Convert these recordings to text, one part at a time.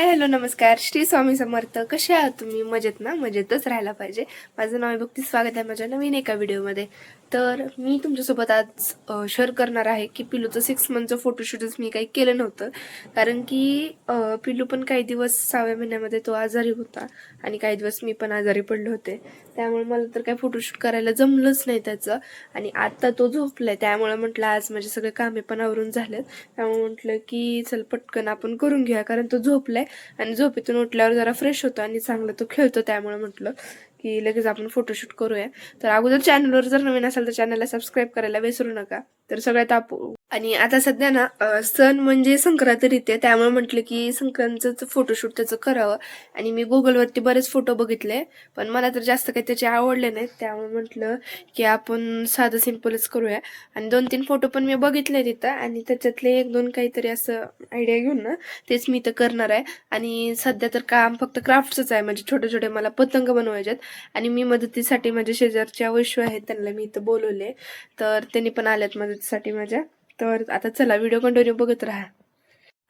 Hi hello नमस्कार. श्री स्वामी समर्थ. कसे आहात तुम्ही? मजेत ना? मजेतच राहायला पाहिजे. माझं नाव आहे भक्ती. स्वागत आहे माझ्या नवीन एका व्हिडिओमध्ये. तर मी तुमच्यासोबत आज शेअर करणार आहे की पिलूचं सिक्स मंथचं फोटोशूटच मी काही केलं नव्हतं. कारण की पिलू पण काही दिवस सहाव्या महिन्यामध्ये तो आजारी होता आणि काही दिवस मी पण आजारी पडले होते. त्यामुळे मला तर काही फोटोशूट करायला जमलंच नाही त्याचं. आणि आत्ता तो झोपलाय. त्यामुळे म्हटलं आज माझे सगळे कामे पण आवरून झालेत. त्यामुळे म्हटलं की चल पटकन आपण करून घेऊया. कारण तो झोपलाय. आणि झोपेतून उठल्यावर जरा फ्रेश होतो आणि चांगला तो खेळतो त्यामुळे म्हटलं की लगेच आपण फोटोशूट करूया. तर अगोदर चॅनलवर जर नवीन असेल तर चॅनलला सबस्क्राईब करायला विसरू नका. तर सगळ्यात आप आणि आता सध्या ना सण म्हणजे संक्रांत रीत आहे त्यामुळे म्हटलं की संक्रांतचं फोटोशूट त्याचं करावं. आणि मी गुगलवरती बरेच फोटो बघितले पण मला तर जास्त काही त्याचे आवडले नाहीत. त्यामुळे म्हटलं की आपण साधं सिम्पलच करूया. आणि दोन तीन फोटो पण मी बघितले तिथं आणि त्याच्यातले एक दोन काहीतरी असं आयडिया घेऊन ना तेच मी इथं करणार आहे. आणि सध्या तर काम फक्त क्राफ्टचंच आहे. म्हणजे छोटे छोटे मला पतंग बनवायचे आणि मी मदतीसाठी माझ्या शेजारच्या वैश्व आहेत त्यांना मी इथं बोलवले. तर त्यांनी पण आल्यात मदतीसाठी माझ्या. तर आता चला व्हिडिओ कंटिन्यू बघत राहा.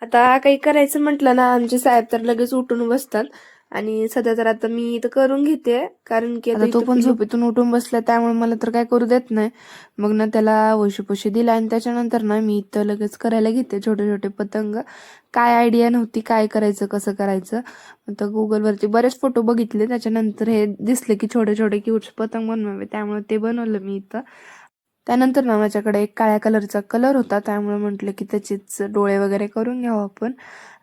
आता काही करायचं म्हटलं ना आमचे साहेब तर लगेच उठून बसतात. आणि सध्या तर आता मी इथं करून घेते कारण की आता तो पण झोपेतून उठून बसला त्यामुळे मला तर काय करू देत नाही. मग ना त्याला वशी पशी दिला आणि त्याच्यानंतर ना मी इथं लगेच करायला घेते छोटे छोटे पतंग. काय आयडिया नव्हती काय करायचं कसं करायचं. तर गुगलवरती बरेच फोटो बघितले त्याच्यानंतर हे दिसले की छोटे छोटे क्यूट पतंग बनवावे त्यामुळे ते बनवलं मी इथं. त्यानंतर ना माझ्याकडे एक काळ्या कलरचा कलर होता. त्यामुळे म्हटलं की त्याचेच डोळे वगैरे करून घ्यावं आपण.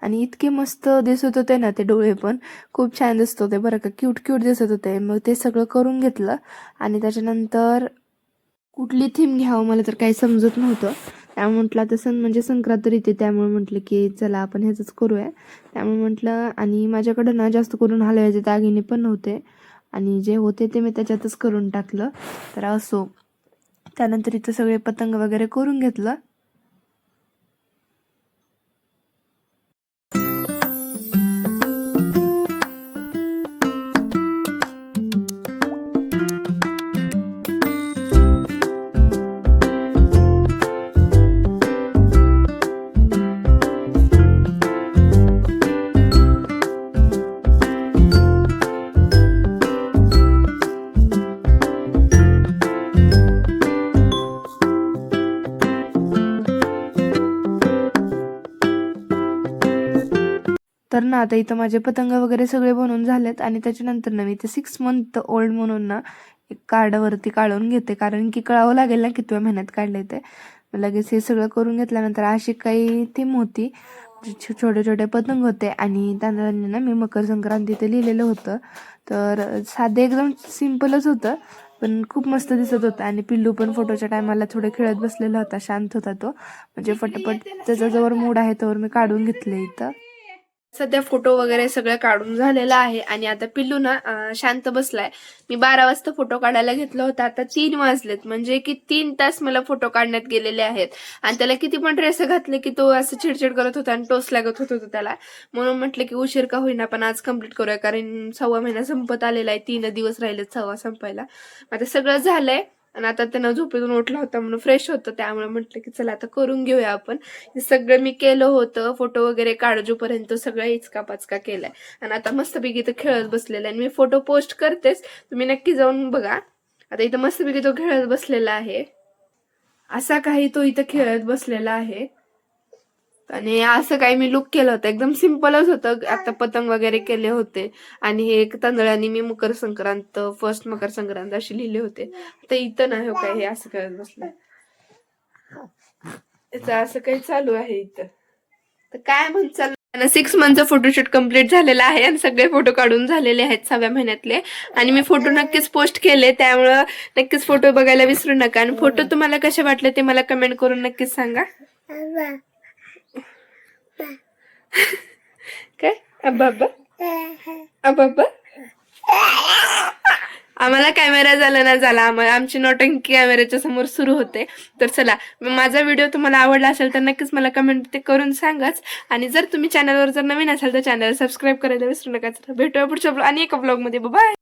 आणि इतके मस्त दिसत होते ना ते डोळे पण. खूप छान दिसत होते बरं का. क्यूट क्यूट दिसत होते. मग ते सगळं करून घेतलं. आणि त्याच्यानंतर कुठली थीम घ्यावं मला तर काही समजत नव्हतं. त्यामुळे म्हटलं आता सण म्हणजे संक्रांत येते त्यामुळे म्हटलं की चला आपण ह्याचंच करूया. त्यामुळे म्हटलं आणि माझ्याकडं ना जास्त करून हलव्याचे दागिने पण नव्हते. आणि जे होते ते मी त्याच्यातच करून टाकलं. तर असो. त्यानंतर इथं सगळे पतंग वगैरे करून घेतलं. तर ना आता इथं माझे पतंग वगैरे सगळे बनवून झालेत आणि त्याच्यानंतर ना मी ते सिक्स मंथ ओल्ड म्हणून ना एक कार्डवरती काढून घेते. कारण की कळावं लागेल ना कितव्या महिन्यात काढले ते. लगेच हे सगळं करून घेतल्यानंतर अशी काही थीम होती. छोटे छोटे पतंग होते आणि त्यांना ना मी मकर संक्रांती ते लिहिलेलं होतं. तर साधे एकदम सिम्पलच होतं पण खूप मस्त दिसत होतं. आणि पिल्लू पण फोटोच्या टायमाला थोडं खेळत बसलेला होता शांत होता तो. म्हणजे पटपट त्याचा जवळ मूड आहे तोवर मी काढून घेतले इथं. सध्या फोटो वगैरे सगळं काढून झालेलं आहे आणि आता पिल्लू ना शांत बसलाय. मी बारा वाजता फोटो काढायला घेतला होता आता तीन वाजलेत. म्हणजे की तीन तास मला फोटो काढण्यात गेलेले आहेत. आणि त्याला किती पण ड्रेस घातले की तो असं चिडचिड करत होता आणि टोस लागत होत होतं त्याला. म्हणून म्हटलं की उशीर का होईना पण आज कंप्लीट करूया. कारण सव्वा महिना संपत आलेला आहे. तीन दिवस राहिलेत सव्वा संपायला. आता सगळं झालंय. आणि आता त्यांना झोपेतून उठला होता म्हणून फ्रेश होतं. त्यामुळे म्हटलं की चला आता करून घेऊया आपण. हे सगळं मी केलं होतं. फोटो वगैरे काढजोपर्यंत सगळं इचका पाचका केलाय. आणि आता मस्तपैकी इथं खेळत बसलेला आहे. आणि मी फोटो पोस्ट करतेच. तुम्ही नक्की जाऊन बघा. आता इथं मस्तपैकी तो खेळत बसलेला आहे. असा काही तो इथं खेळत बसलेला आहे. आणि असं काही मी लुक केलं होतं. एकदम सिम्पलच होतं. आता पतंग वगैरे केले होते. आणि हे एक तांदळाने मी मकर संक्रांत फर्स्ट मकर संक्रांत असे लिहिले होते. तर इथं नाही हो काय हे असं करत बसलं. याचं असं काही चालू आहे इथं. तर काय म्हणत चाललं सिक्स मंथचं फोटोशूट कंप्लीट झालेलं आहे आणि सगळे फोटो काढून झालेले आहेत सहाव्या महिन्यातले. आणि मी फोटो नक्कीच पोस्ट केले. त्यामुळं नक्कीच फोटो बघायला विसरू नका. आणि फोटो तुम्हाला कसे वाटले ते मला कमेंट करून नक्कीच सांगा. काय? अब्बा? अब्बा? आम्हाला कॅमेरा झाला ना झाला. आम्हाला आमची नोटंकी कॅमेऱ्याच्या समोर सुरू होते. तर चला माझा व्हिडिओ तुम्हाला आवडला असेल तर नक्कीच मला कमेंट ते करून सांगाच. आणि जर तुम्ही चॅनलवर जर नवीन असाल तर चॅनल सबस्क्राईब करायला विसरू नका. भेटूया पुढच्या आणि एका ब्लॉगमध्ये बाय